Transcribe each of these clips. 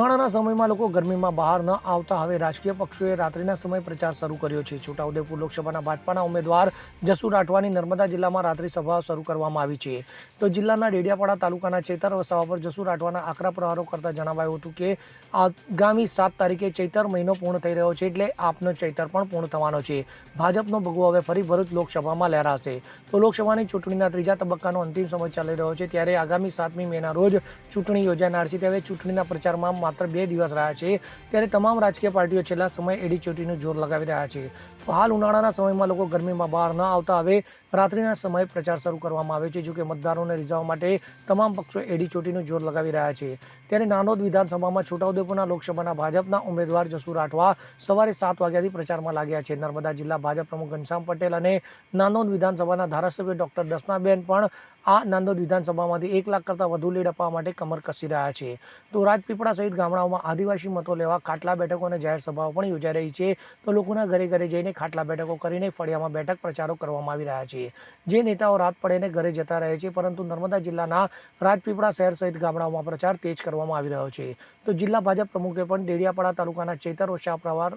ઉનાળાના સમયમાં લોકો ગરમીમાં બહાર ન આવતા. હવે રાજકીય પક્ષોએ રાત્રિના સમય પ્રચાર શરૂ કર્યો છે. છોટાઉદેપુર લોકસભાના ભાજપાના ઉમેદવાર જસુ રાઠવાની નર્મદા જિલ્લામાં રાત્રિ સભા શરૂ કરવામાં આવી છે. તો જિલ્લાના ડેડિયાપાડા તાલુકાના ચૈતર વસાવા પર જસુ રાઠવાના આકરા પ્રહારો કરતા જણાવાયું હતું કે, આગામી સાત તારીખે ચૈતર મહિનો પૂર્ણ થઈ રહ્યો છે એટલે આપનો ચૈતર પણ પૂર્ણ થવાનો છે. ભાજપનો ભગવો હવે ફરી ભરૂચ લોકસભામાં લહેરાશે. તો લોકસભાની ચૂંટણીના ત્રીજા તબક્કાનો અંતિમ સમય ચાલી રહ્યો છે. ત્યારે આગામી સાતમી મેના રોજ ચૂંટણી યોજાનાર છે. ત્યારે ચૂંટણીના પ્રચારમાં માત્ર બે દિવસ રહ્યા છે, ત્યારે તમામ રાજકીય પાર્ટીઓ છેલ્લા સમયે એડીચોટીનું જોર લગાવી રહ્યા છે. તો હાલ ઉનાળાના સમયમાં લોકો ગરમીમાં બહાર ન આવતા હવે રાત્રિના સમયે પ્રચાર શરૂ કરવામાં આવે છે, જોકે મતદારોને રીઝવવા માટે તમામ પક્ષો એડીચોટીનું જોર લગાવી રહ્યા છે. ત્યારે નાનોદ વિધાનસભામાં છોટાઉદેપુરના લોકસભાના ભાજપના ઉમેદવાર જસુ રાઠવા સવારે સાત વાગ્યાથી પ્રચારમાં લાગ્યા છે. નર્મદા જિલ્લા ભાજપ પ્રમુખ ઘનશ્યામ પટેલ અને નાનોદ વિધાનસભાના ધારાસભ્ય ડોક્ટર દસનાબેન પણ આ નાંદોદ વિધાનસભામાંથી એક લાખ કરતાં વધુ લીડ અપાવવા માટે કમર કસી રહ્યા છે. તો રાજપીપળા સહિત ગામડાઓમાં આદિવાસી મતો લેવા ખાટલા બેઠકો અને જાહેર સભાઓ પણ યોજાઈ રહી છે. તો લોકોના ઘરે ઘરે જઈને ખાટલા બેઠકો કરીને ફળિયામાં બેઠક પ્રચારો કરવામાં આવી રહ્યા છે. જે નેતાઓ રાત પડેને ઘરે જતા રહે છે, પરંતુ નર્મદા જિલ્લાના રાજપીપળા શહેર સહિત ગામડાઓમાં પ્રચાર તેજ કરવામાં આવી રહ્યો છે. તો જિલ્લા ભાજપ પ્રમુખે પણ ડેડિયાપાડા તાલુકાના ચેતર ઓછા પ્રવાર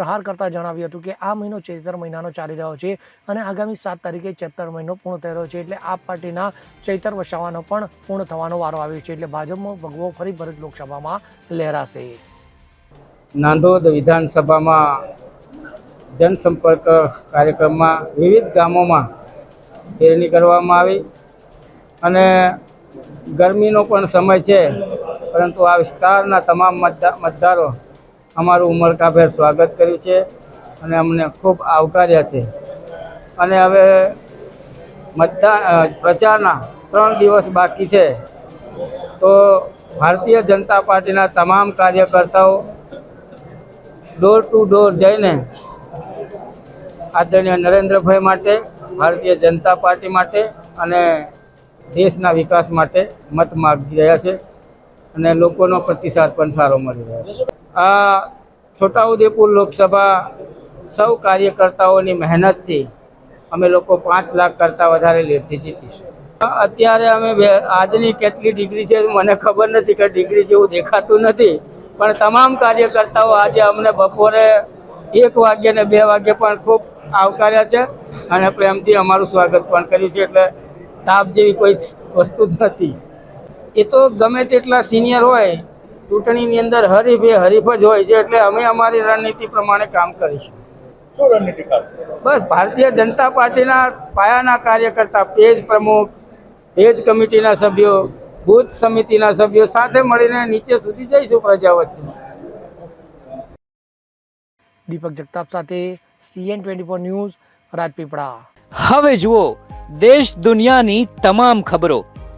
પ્રહાર કરતા જણાવ્યું હતું કે આ મહિનો ચૈતર મહિનાનો ચાલી રહ્યો છે અને આગામી સાત તારીખે ચૈતર મહિનો પૂર્ણ થઈ રહ્યો છે એટલે આ પાર્ટીના ચૈતર વસાવાનો પણ પૂર્ણ થવાનો વારો આવ્યો છે એટલે ભાજપનો ભગવો ફરી ભરૂચ લોકસભામાં લહેરાશે. નાંદોદ વિધાનસભામાં જનસંપર્ક કાર્યક્રમમાં વિવિધ ગામોમાં ફેરણી કરવામાં આવી અને ગરમીનો પણ સમય છે, પરંતુ આ વિસ્તારના તમામ મતદા મતદારો અમારું ઉમળકાભેર સ્વાગત કર્યું છે અને અમને ખૂબ આવકાર્યા છે. અને હવે મતદાન પ્રચારના ત્રણ દિવસ બાકી છે. તો ભારતીય જનતા પાર્ટીના તમામ કાર્યકર્તાઓ ડોર ટુ ડોર જઈને આદરણીય નરેન્દ્રભાઈ માટે, ભારતીય જનતા પાર્ટી માટે અને દેશના વિકાસ માટે મત માગી રહ્યા છે. અને લોકોનો પ્રતિસાદ પણ સારો મળી રહ્યો છે. આ છોટાઉદેપુર લોકસભા સૌ કાર્યકર્તાઓની મહેનતથી અમે લોકો પાંચ લાખ કરતાં વધારે લીડથી જીતીશું. અત્યારે અમે આજની કેટલી ડિગ્રી છે મને ખબર નથી કે ડિગ્રી જેવું દેખાતું નથી, પણ તમામ કાર્યકર્તાઓ આજે અમને બપોરે એક વાગ્યે ને બે વાગ્યે પણ ખૂબ આવકાર્યા છે અને પ્રેમથી અમારું સ્વાગત પણ કર્યું છે. એટલે તાપ જેવી કોઈ વસ્તુ જ નથી. એ તો ગમે તેટલા સિનિયર હોય ચૂંટણીની અંદર હરીફ એ હરીફ જ હોય છે એટલે અમે અમારી રણનીતિ પ્રમાણે કામ કરીશું. શું રણનીતિ બસ ભારતીય જનતા પાર્ટીના પાયાના કાર્યકર્તા પેજ પ્રમુખ પેજ કમિટીના સભ્યો બુથ સમિતિના સભ્યો સાથે મળીને નીચે સુધી જઈશું પ્રજા વચ્ચે. દીપક જગતાપ સાથે CN twenty four news Rajpipla. હવે જુઓ દેશ દુનિયાની તમામ ખબરો.